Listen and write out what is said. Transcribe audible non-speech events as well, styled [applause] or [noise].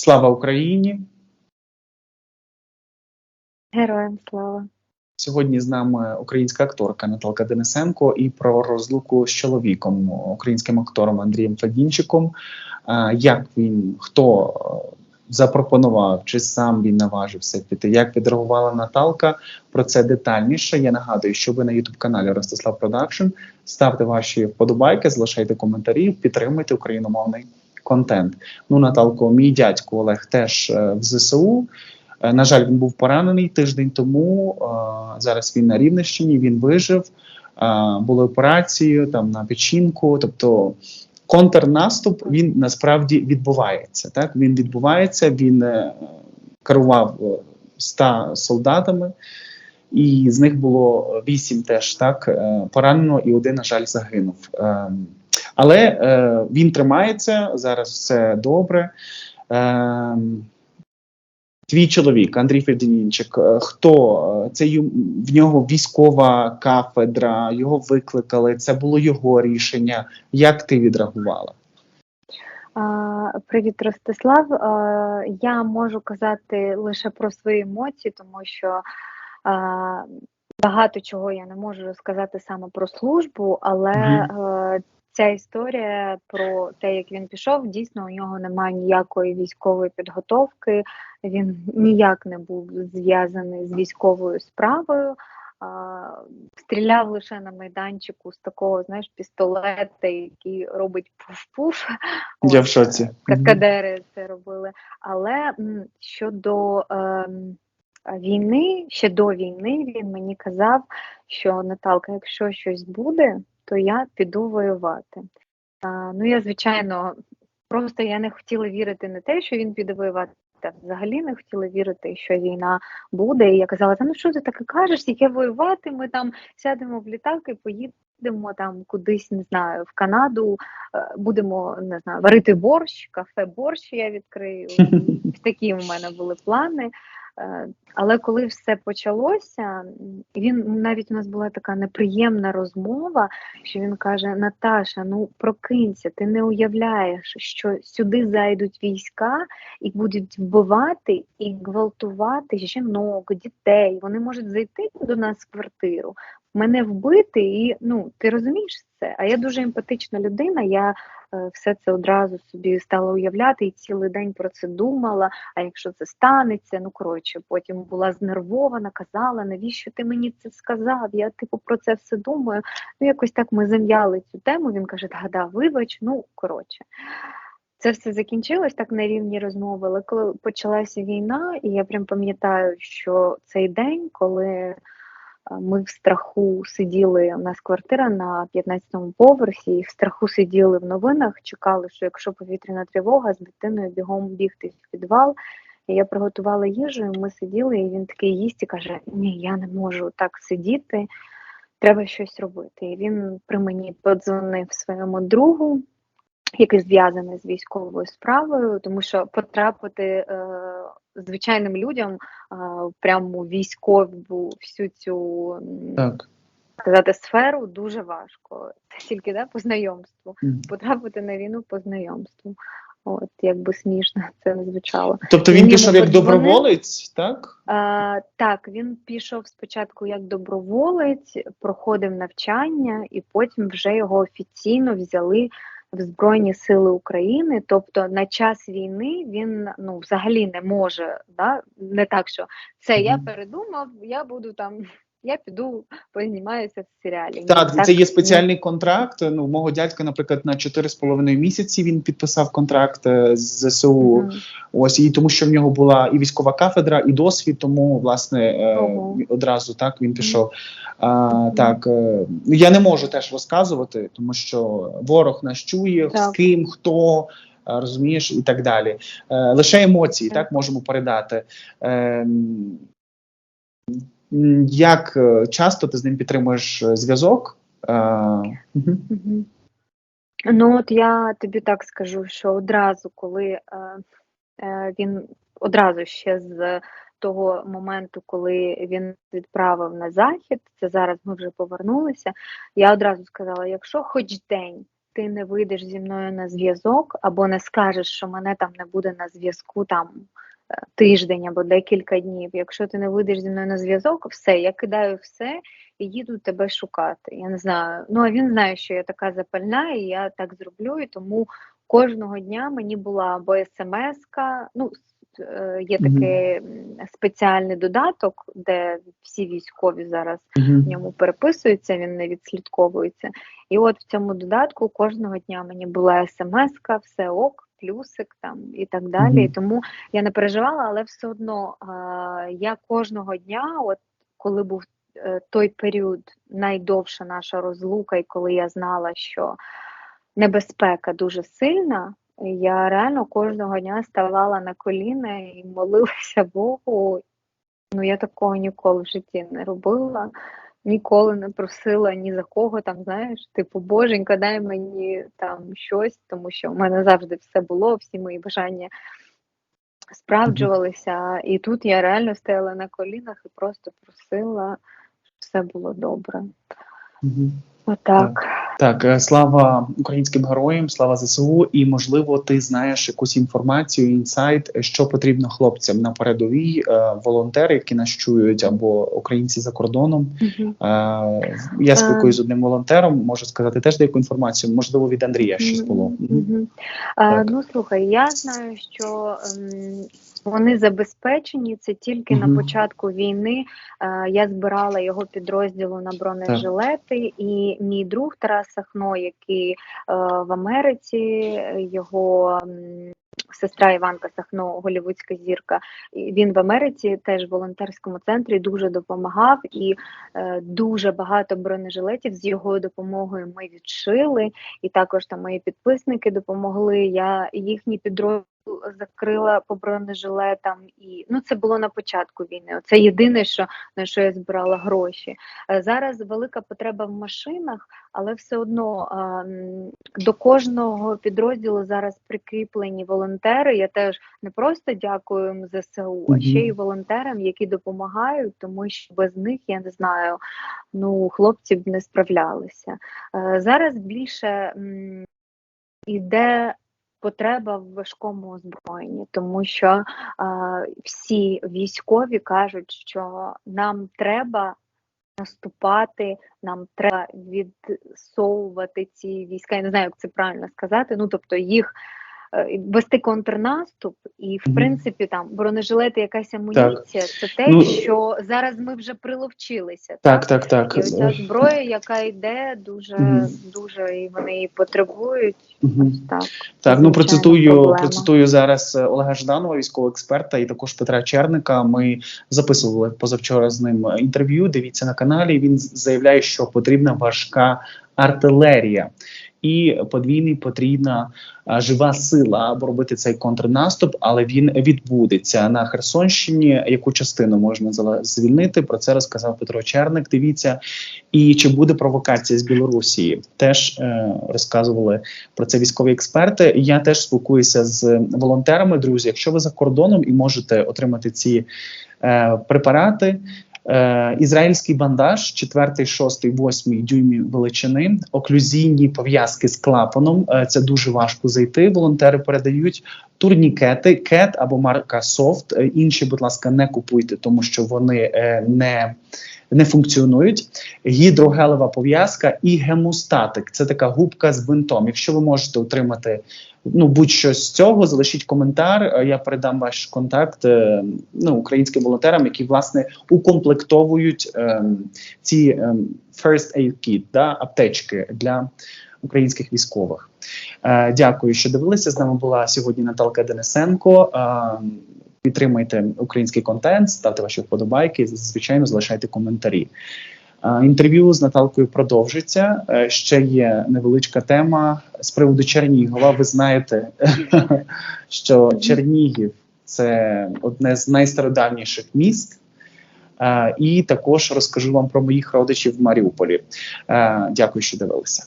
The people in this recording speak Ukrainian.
Слава Україні! Героям слава. Сьогодні з нами українська акторка Наталка Денисенко і про розлуку з чоловіком, українським актором Андрієм Фадінчиком. Як він, хто е, запропонував, чи сам він наважився піти? Як відреагувала Наталка? Про це детальніше. Я нагадую, що ви на youtube каналі Ростислав Продакшн. Ставте ваші вподобайки, залишайте коментарі, підтримуйте україномовний контент. Ну, Наталко, мій дядько Олег теж е, в ЗСУ. Е, На жаль, він був поранений тиждень тому. е, Зараз він на Рівненщині, він вижив. Були операції там на печінку. Тобто контрнаступ він насправді відбувається. Так він відбувається. Він керував 100 солдатами, і з них було вісім теж так поранено, і один, на жаль, загинув. Е, Але е, він тримається зараз. Все добре. Е, Твій чоловік Андрій Федінінчик, е, хто Е, це в нього військова кафедра, його викликали. Це було його рішення. Як ти відреагувала? Привіт, Ростислав. Я можу казати лише про свої емоції, тому що багато чого я не можу розказати саме про службу, але е, ця історія про те, як він пішов, дійсно у нього немає ніякої військової підготовки. Він ніяк не був зв'язаний з військовою справою. Стріляв лише на майданчику з такого, знаєш, пістолета, який робить пуф-пуф. Я в шоці. е, Каскадери це робили. Але щодо ем, війни, ще до війни він мені казав, що Наталка, якщо щось буде, то я піду воювати. А, ну я, звичайно, просто я не хотіла вірити не те, що він піде воювати. Та взагалі не хотіла вірити, що війна буде. І я казала, та ну що ти таке кажеш, яке воювати? Ми там сядемо в літак і поїдемо там кудись, не знаю, в Канаду, е, будемо не знаю, варити борщ, кафе борщ я відкрию. [laughs] Такі в мене були плани. Е, Але коли все почалося, він навіть у нас була така неприємна розмова, що він каже: Наташа, ну прокинься, ти не уявляєш, що сюди зайдуть війська і будуть вбивати і гвалтувати жінок, дітей. Вони можуть зайти до нас в квартиру, мене вбити, і ну ти розумієш це. А я дуже емпатична людина. Я е, все це одразу собі стала уявляти і цілий день про це думала. А якщо це станеться, ну коротше, потім була знервована, казала, навіщо ти мені це сказав? Я типу про це все думаю. Ну, якось так ми зам'яли цю тему. Він каже: да, да, вибач, ну коротше. Це все закінчилось так на рівні розмови, але коли почалася війна, і я прям пам'ятаю, що цей день, коли ми в страху сиділи, у нас квартира на 15-му поверсі, і в страху сиділи в новинах, чекали, що якщо повітряна тривога, з дитиною бігом бігти в підвал. Я приготувала їжу, і ми сиділи, і він такий їсть і каже: Ні, я не можу так сидіти, треба щось робити. І він при мені подзвонив своєму другу, який зв'язаний з військовою справою, тому що потрапити е, звичайним людям е, прямо військову всю цю Так. сказати сферу дуже важко. Це тільки да, по знайомству. Мгм. Потрапити на війну по знайомству. От якби смішно це не звучало. Тобто Він він пішов як подзвонив. доброволець, так? А, так, він пішов спочатку як доброволець, проходив навчання, і потім вже його офіційно взяли в Збройні Сили України. Тобто на час війни він ну взагалі не може, да? не так, що це я передумав, я буду там, я піду познімаюся в серіалі. Ні, Так, це є ні. спеціальний контракт. Ну, мого дядька, наприклад, на 4,5 місяці він підписав контракт е, з ЗСУ. Мгм. Ось і тому, що в нього була і військова кафедра, і досвід, тому власне е, Ого. одразу так він пішов. А, так е, я не можу теж розказувати, тому що ворог нас чує, з ким, хто. е, Розумієш, і так далі. Е, лише емоції, Так. так можемо передати. Як е, часто ти з ним підтримуєш е, зв'язок? Е. Ну, от я тобі так скажу, що одразу, коли він одразу ще з того моменту, коли він відправив на захід, це зараз ми вже повернулися. Я одразу сказала: якщо хоч день ти не вийдеш зі мною на зв'язок, або не скажеш, що мене там не буде на зв'язку там тиждень або декілька днів. Якщо ти не вийдеш зі мною на зв'язок, все, я кидаю все і їду тебе шукати. Я не знаю. Ну а він знає, що я така запальна, і я так зроблю, і тому кожного дня мені була або смс-ка, ну е, є такий м, спеціальний додаток, де всі військові зараз в ньому переписуються, він не відслідковується. І от в цьому додатку кожного дня мені була смс-ка, все ок, плюсик там і так далі. Мгм. І тому я не переживала, але все одно а, я кожного дня, от коли був е, той період, найдовша наша розлука, і коли я знала, що небезпека дуже сильна. Я реально кожного дня ставала на коліна і молилася Богу. Ну, я такого ніколи в житті не робила, ніколи не просила ні за кого там, знаєш, типу, Боженька, дай мені там щось, тому що в мене завжди все було, всі мої бажання справджувалися. І тут я реально стояла на колінах і просто просила, щоб все було добре. Отак. Так, е, слава українським героям, слава ЗСУ. І можливо, ти знаєш якусь інформацію, інсайт, що потрібно хлопцям на передовій, е, волонтери, які нас чують, або українці за кордоном. Е, Я спілкуюся з одним волонтером, можу сказати теж деяку інформацію. Можливо, від Андрія щось було. А, ну слухай, я знаю, що ем, вони забезпечені. Це тільки Мгм. на початку війни. Я збирала його підрозділу на бронежилети, і мій друг Тарас Сахно, який е, в Америці, його сестра Іванка Сахно, голівудська зірка. Він в Америці теж в волонтерському центрі дуже допомагав, і е, дуже багато бронежилетів з його допомогою ми відшили і також там мої підписники допомогли. Я їхні підрозділ закрила по бронежилетам, і ну це було на початку війни. Це єдине, що на що я збирала гроші. Е, Зараз велика потреба в машинах, але все одно до кожного підрозділу зараз прикріплені волонтери. Я теж не просто дякую їм ЗСУ, а ще й волонтерам, які допомагають, тому що без них я не знаю. Ну, хлопці б не справлялися. Е, Зараз більше іде потреба в важкому озброєнні, тому що е, всі військові кажуть, що нам треба наступати, нам треба відсовувати ці війська. Я не знаю, як це правильно сказати. Ну тобто їх вести контрнаступ, і в принципі там бронежилети, якась амуніція, це те, Ну, що зараз ми вже приловчилися. Так, так, так. І оця зброя, яка йде, дуже дуже і вони її потребують. Так. Так, ну процитую, проблема. процитую зараз е, Олега Жданова, військового експерта, і також Петра Черника. Ми записували позавчора з ним інтерв'ю. Дивіться на каналі. Він заявляє, що потрібна важка артилерія. І подвійний потрібна жива сила, аби робити цей контрнаступ, але він відбудеться на Херсонщині. Яку частину можна звільнити? Про це розказав Петро Черник. Дивіться, і чи буде провокація з Білорусі? Теж е, розказували про це військові експерти. Я теж спілкуюся з волонтерами. Друзі, якщо ви за кордоном і можете отримати ці е, препарати. Е, ізраїльський бандаж 4, 6, 8 дюймів величини, оклюзійні пов'язки з клапаном. Е, це дуже важко зайти. Волонтери передають турнікети, кет або марка Софт. Е, інші, будь ласка, не купуйте, тому що вони е, не не функціонують. Гідрогелева пов'язка і гемостатик це така губка з бинтом. Якщо ви можете отримати ну будь-що з цього, залишіть коментар. е, Я передам ваш контакт ну, українським волонтерам, які власне укомплектовують е, ці е, first aid kit, да, аптечки для українських військових. Е, дякую, що дивилися. З нами була сьогодні Наталка Денисенко. Е, Підтримайте український контент, ставте ваші вподобайки, звичайно, залишайте коментарі. Е, Інтерв'ю з Наталкою продовжиться. Ще є невеличка тема з приводу Чернігова. Ви знаєте, [laughs] що Чернігів це одне з найстародавніших міст. І також розкажу вам про моїх родичів в Маріуполі. Дякую, що дивилися.